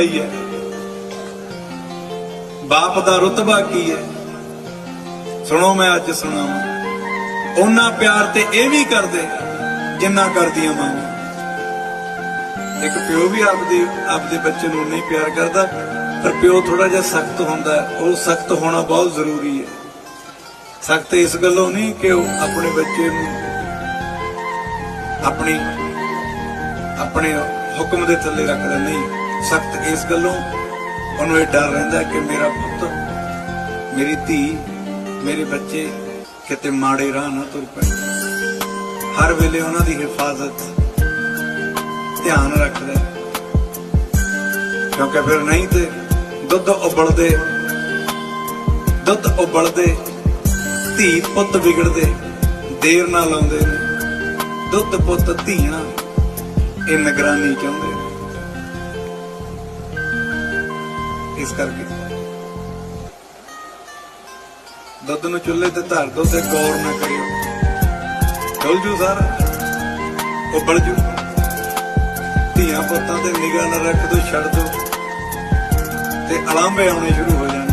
ਹੀ ਹੈ। ਬਾਪ ਦਾ ਰੁਤਬਾ ਕੀ ਹੈ? ਸੁਣੋ ਮੈਂ ਅੱਜ ਸੁਣਾਵਾਂ। ਉਹਨਾਂ ਪਿਆਰ ਤੇ ਇਹ ਵੀ ਕਰਦੇ ਜਿੰਨਾ ਕਰਦੀਆਂ ਮਾਂ ਇੱਕ ਪਿਓ ਵੀ ਆਪਦੇ ਆਪਦੇ ਬੱਚੇ ਨੂੰ ਨਹੀਂ ਪਿਆਰ ਕਰਦਾ, ਪਰ ਪਿਓ ਥੋੜਾ ਜਿਹਾ ਸਖਤ ਹੁੰਦਾ ਉਹ ਸਖਤ ਹੋਣਾ ਬਹੁਤ ਜ਼ਰੂਰੀ ਹੈ। ਸਖਤ ਇਸ ਗੱਲੋਂ ਨਹੀਂ ਕਿ ਉਹ ਆਪਣੇ ਬੱਚੇ ਨੂੰ ਆਪਣੀ, ਆਪਣੇ ਹੁਕਮ ਦੇ ਥੱਲੇ ਰੱਖਦਾ ਨਹੀਂ। ਸਖਤ ਇਸ ਗੱਲੋਂ ਉਹਨੂੰ ਇਹ ਡਰ ਰਹਿੰਦਾ ਕਿ ਮੇਰਾ ਪੁੱਤ, ਮੇਰੀ ਧੀ, ਮੇਰੇ ਬੱਚੇ ਕਿਤੇ ਮਾੜੇ ਰਾਹ ਨਾ ਤੁਰ ਪੈਣ ਹਰ ਵੇਲੇ ਉਹਨਾਂ ਦੀ ਹਿਫਾਜ਼ਤ ਧਿਆਨ ਰੱਖਦਾ ਕਿਉਂਕਿ ਫਿਰ ਨਹੀਂ ਤੇ ਦੁੱਧ ਉਬਲਦੇ ਦੁੱਧ ਉਬਲਦੇ ਧੀ ਪੁੱਤ ਵਿਗੜਦੇ, ਦੇਰ ਨਾਲ ਲਾਉਂਦੇ ਨੇ। ਦੁੱਧ ਪੁੱਤ ਧੀਆਂ ਇਹ ਨਿਗਰਾਨੀ ਚਾਹੁੰਦੇ ਇਸ ਕਰਕੇ। ਦੁੱਧ ਨੂੰ ਚੁੱਲ੍ਹੇ ਤੇ ਧਰ ਦੋ ਤੇ ਗੌਰ ਨਾ ਕਰਿਓ। ਡੁੱਲ ਜੂ ਸਾਰਾ। ਉਬਲ ਜੂ। ਧੀਆਂ ਪੁੱਤਾਂ ਤੇ ਨਿਗਾਹ ਨਾ ਰੱਖ ਦੋ, ਛੱਡ ਦੋ। ਤੇ ਅਲਾਂਭੇ ਆਉਣੇ ਸ਼ੁਰੂ ਹੋ ਜਾਣਗੇ